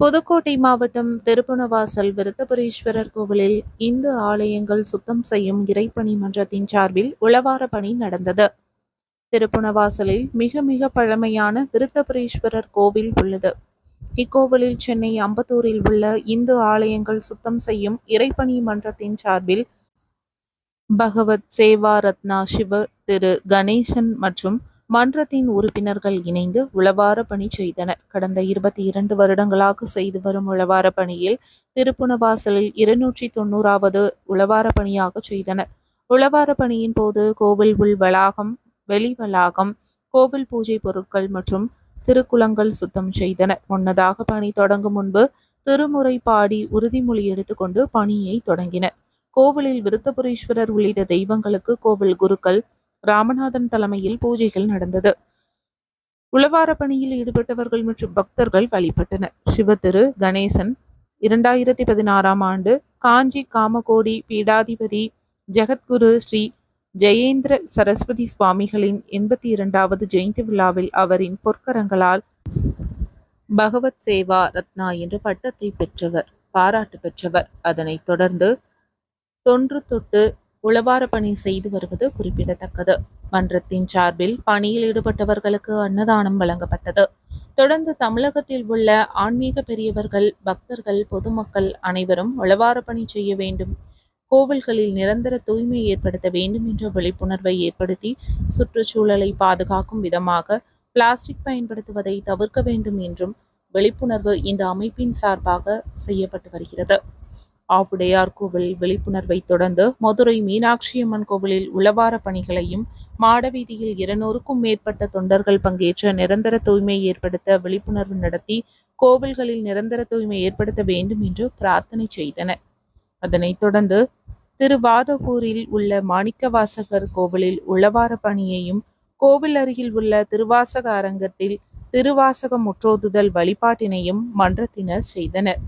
புதுக்கோட்டை மாவட்டம் திருப்புணவாசல் விருத்தபுரீஸ்வரர் கோவிலில் இந்து ஆலயங்கள் சுத்தம் செய்யும் இறைப்பணி மன்றத்தின் சார்பில் உளவார பணி நடந்தது. திருப்புணவாசலில் மிக மிக பழமையான விருத்தபுரீஸ்வரர் கோவில் உள்ளது. இக்கோவிலில் சென்னை அம்பத்தூரில் உள்ள இந்து ஆலயங்கள் சுத்தம் செய்யும் இறைப்பணி மன்றத்தின் சார்பில் பகவத் சேவா ரத்னா சிவ திரு கணேசன் மற்றும் மன்றத்தின் உறுப்பினர்கள் இணைந்து உளவார பணி செய்தனர். கடந்த இருபத்தி இரண்டு வருடங்களாக செய்து வரும் உளவார பணியில் திருப்புணவாசலில் இருநூற்றி தொண்ணூறாவது உளவார பணியாக செய்தனர். உளவார பணியின் போது கோவில் உள் வளாகம் வெளி வளாகம் கோவில் பூஜை பொருட்கள் மற்றும் திருக்குளங்கள் சுத்தம் செய்தனர். முன்னதாக பணி தொடங்கும் முன்பு திருமுறை பாடி உறுதிமொழி எடுத்துக்கொண்டு பணியை தொடங்கினர். கோவிலில் விருத்தபுரீஸ்வரர் உள்ளிட்ட தெய்வங்களுக்கு கோவில் குருக்கள் ராமநாதன் தலைமையில் பூஜைகள் நடந்தது. உளவார பணியில் ஈடுபட்டவர்கள் மற்றும் பக்தர்கள் வழிபட்டனர். சிவதிரு கணேசன் இரண்டாயிரத்தி பதினாறாம் ஆண்டு காஞ்சி காமகோடி பீடாதிபதி ஜெகத்குரு ஸ்ரீ ஜெயேந்திர சரஸ்வதி சுவாமிகளின் எண்பத்தி இரண்டாவது ஜெயந்தி விழாவில் அவரின் பொற்கரங்களால் பகவத் சேவா ரத்னா என்ற பட்டத்தை பெற்றவர் பாராட்டு பெற்றவர். அதனைத் தொடர்ந்து தொன்று தொட்டு உளவார பணி செய்து வருவது குறிப்பிடத்தக்கது. மன்றத்தின் சார்பில் பணியில் ஈடுபட்டவர்களுக்கு அன்னதானம் வழங்கப்பட்டது. தொடர்ந்து தமிழகத்தில் உள்ள ஆன்மீக பெரியவர்கள் பக்தர்கள் பொதுமக்கள் அனைவரும் உளவார பணி செய்ய வேண்டும். கோவில்களில் நிரந்தர தூய்மை ஏற்படுத்த வேண்டும் என்ற விழிப்புணர்வை ஏற்படுத்தி சுற்றுச்சூழலை பாதுகாக்கும் விதமாக பிளாஸ்டிக் பயன்படுத்துவதை தவிர்க்க வேண்டும் என்றும் விழிப்புணர்வு இந்த அமைப்பின் சார்பாக செய்யப்பட்டு வருகிறது. ஆவுடையார் கோவில் விழிப்புணர்வை தொடர்ந்து மதுரை மீனாட்சி அம்மன் கோவிலில் உளவார பணிகளையும் மாடவீதியில் இருநூறுக்கும் மேற்பட்ட தொண்டர்கள் பங்கேற்ற நிரந்தர தூய்மை ஏற்படுத்த விழிப்புணர்வு நடத்தி கோவில்களில் நிரந்தர தூய்மை ஏற்படுத்த வேண்டும் என்று பிரார்த்தனை செய்தனர். அதனைத் தொடர்ந்து திருவாதபூரில் உள்ள மாணிக்கவாசகர் கோவிலில் உளவார பணியையும் கோவில் அருகில் உள்ள திருவாசக அரங்கத்தில் திருவாசகம் முற்றோதுதல் வழிபாட்டினையும் மன்றத்தினர் செய்தனர்.